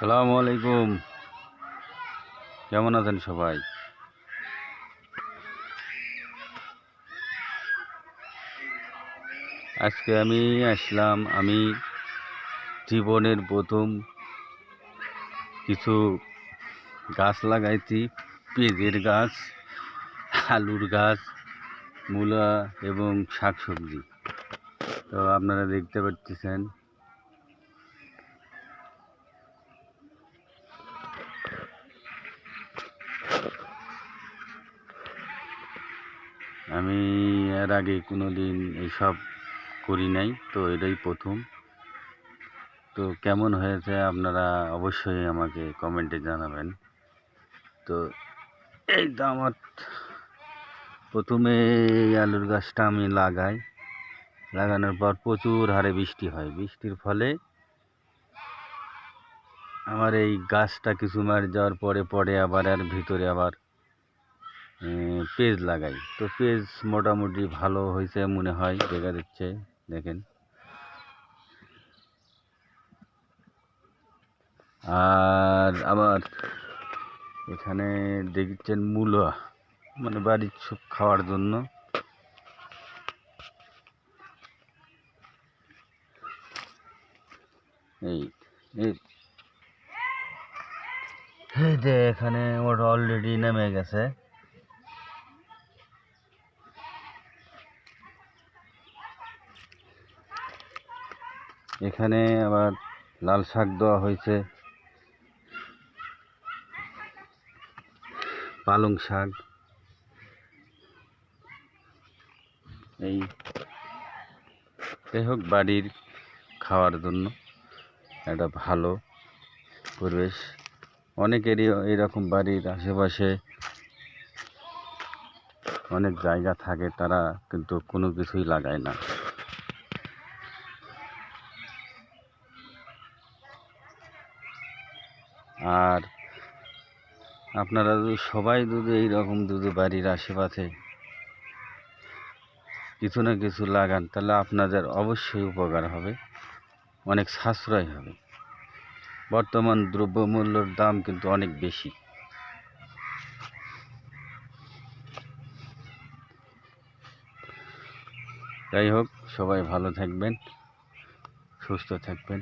সালামু আলাইকুম। কেমন আছেন সবাই? আজকে আমি আসলাম, আমি জীবনের প্রথম কিছু গাছ লাগাইছি পেঁপের গাছ, আলুর গাছ, মূলা এবং শাকসবজি। তো আপনারা দেখতে পাচ্ছেন আমি এর আগে কোনো দিন এইসব করি নাই, তো এটাই প্রথম। তো কেমন হয়েছে আপনারা অবশ্যই আমাকে কমেন্টে জানাবেন। তো এই তো আমার প্রথমে এই আলুর গাছটা আমি লাগাই। লাগানোর পর প্রচুর হারে বৃষ্টি হয়। বৃষ্টির ফলে আমার এই গাছটা কিছু মার যাওয়ার পরে পরে আবার এর ভিতরে আবার পেজ লাগাই। তো পেজ মোটামুটি ভালো হয়েছে মনে হয়, দেখা যাচ্ছে, দেখেন। আর আবার এখানে দেখছেন মূলা মানে বাড়ির সব খাওয়ার জন্য। এই এই। যে এখানে ওটা অলরেডি নেমে গেছে। এখানে আবার লাল শাক দেওয়া হয়েছে। পালং শাক। এই যাই হোক, বাড়ির খাওয়ার জন্য একটা ভালো পরিবেশ। অনেকেরই এরকম বাড়ির আশেপাশে অনেক জায়গা থাকে, তারা কিন্তু কোনো কিছুই লাগায় না। আর আপনারা সবাই যদি এইরকম যদি বাড়ির আশেপাশে কিছু না কিছু লাগান, তাহলে আপনাদের অবশ্যই উপকার হবে, অনেক সাশ্রয় হবে। বর্তমান দ্রব্যমূল্যর দাম কিন্তু অনেক বেশি। যাই হোক, সবাই ভালো থাকবেন, সুস্থ থাকবেন।